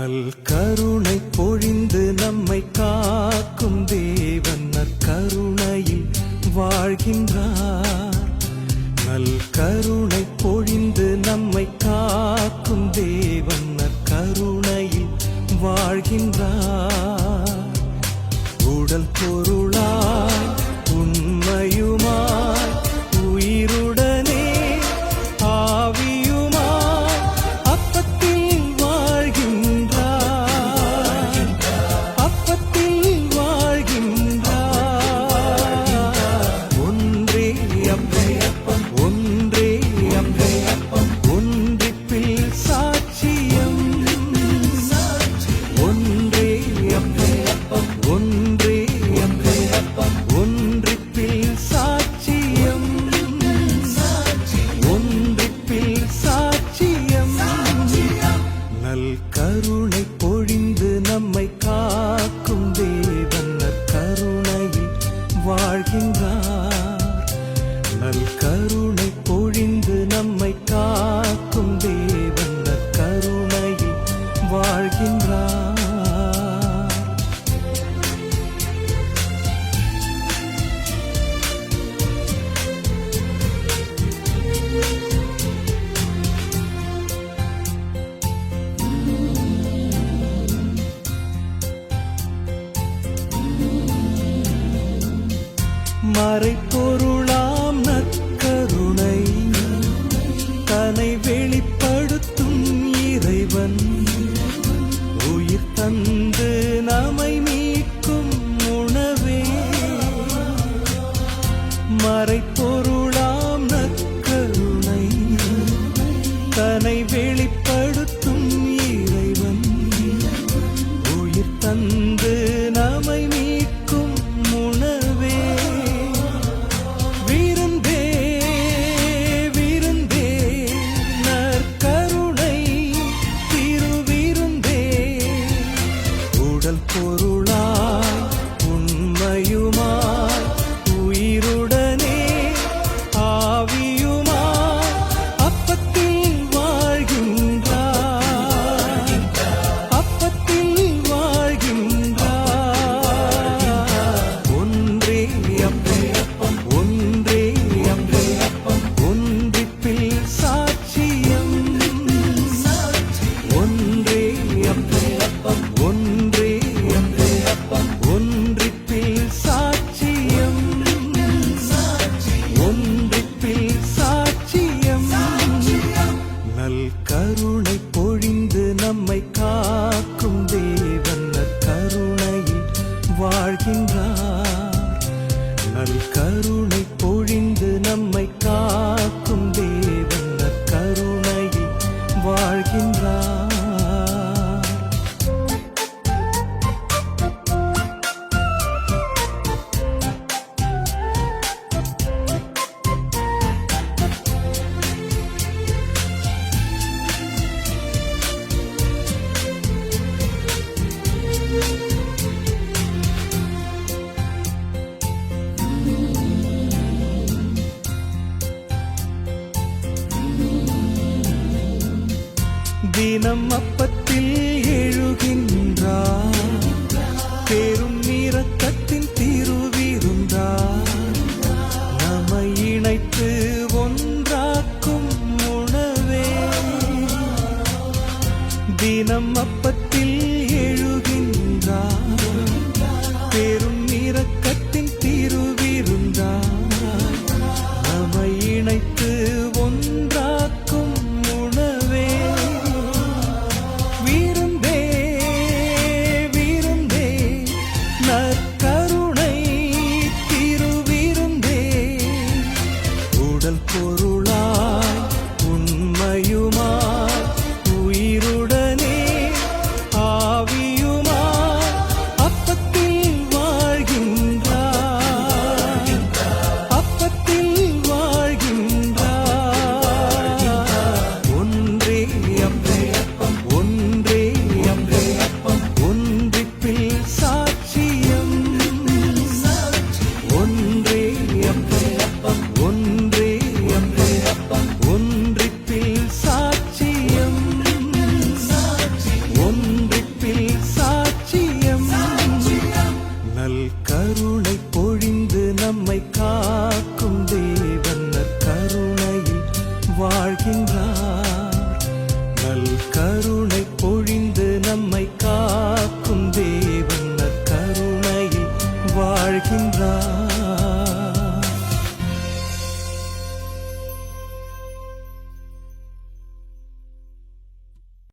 நல் கருணை பொழிந்து நம்மை காக்கும் தேவன் நற்கருணையில் வாழ்கின்றார். நல் கருணை பொழிந்து நம்மை காக்கும் தேவன் நற்கருணையில் வாழ்கின்றார். உடல் பொருளாய் கருணை பொழிந்து நம்மை காக்கும் தேவன். நற்கருணையில் வாழ்கின்றார். நல் கருணை மறைப்போர் வாழ்கின்றார். நல் கருணை தினம் அப்பத்தில் எழுகின்றார். பெரும் நீரக்கத்தின் திருவிருந்தார். நம்மை இணைத்து ஒன்றாக்கும் உணவே. தினம் காக்கும் வாழ்கின்றார்